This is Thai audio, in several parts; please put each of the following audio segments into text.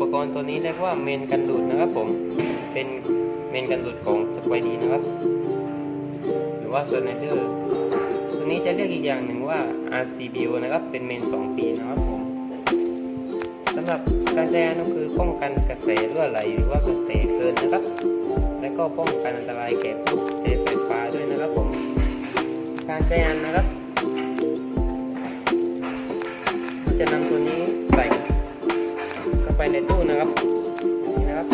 ปกรณ์ตัวนี้เรียกว่าเมนกันดูดนะครับผมเป็นเมนกันดูดของสไปดีนะครับ หรือว่าโซอร์ไนเดอร์ตัวนี้จะเรียกอีกอย่างหนึ่งว่า RCBO นะครับเป็นเมน2ปีนะครับผมสำหรับการใช้งานก็คือป้องกันกระแสรั่วไหลหรือว่ากระแสเกินนะครับ และก็ป้องกันอันตรายแก่ผู้ใช้ไฟฟ้าด้วยนะครับผมการใช้งานนะครับจะนำตัวนี้ ไปในตู้นะครับนี่นะครับ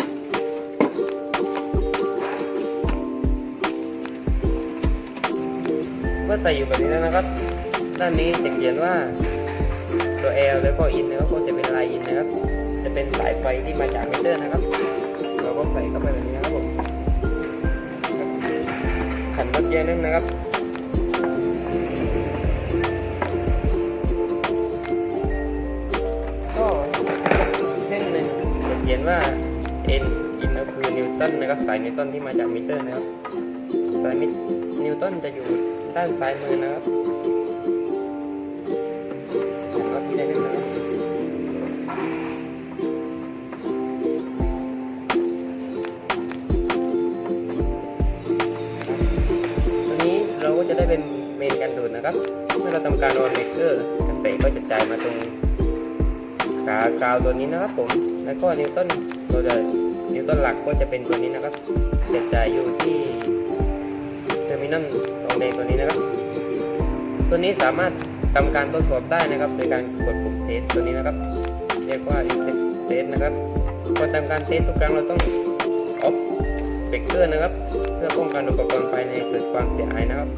เมื่อใส่อยู่แบบนี้แล้วนะครับ ด้านนี้จะเขียนว่าตัว L แล้วก็ in นนะครับก็จะเป็นลาย in นนะครับ จะเป็นสายไฟที่มาจากมิเตอร์นะครับ เราก็ใส่เข้าไปแบบนี้นะครับผมขันน็อตเยอะนึงนะครับ เขียนว่า n in ก็คือนิวตันนะครับสายนิวตันที่มาจากมิเตอร์นะครับสายมินิวตันจะอยู่ด้านซ้ายมือนะครับก็ที่ได้เล่นนะครับตัวนี้เราก็จะได้เป็นเมนกันดูดนะครับ เมื่อเราทำการออนเมเกอร์กระแสก็จะจ่ายมาตรงขากาวตัวนี้นะครับผม แล้วก็นิวตันเราจะนิวตันหลักก็จะเป็นตัวนี้นะครับจะจ่ายอยู่ที่เทอร์มินอลตรงแดงตัวนี้นะครับ ตัวนี้สามารถทำการทดสอบได้นะครับโดยการกดปุ่มเทสตัวนี้นะครับ เรียกว่า reset test นะครับก่อนทำการเทสทุกครั้งเราต้อง off breaker นะครับ เพื่อป้องกันอุปกรณ์ภายในเกิดความเสียหายนะครับ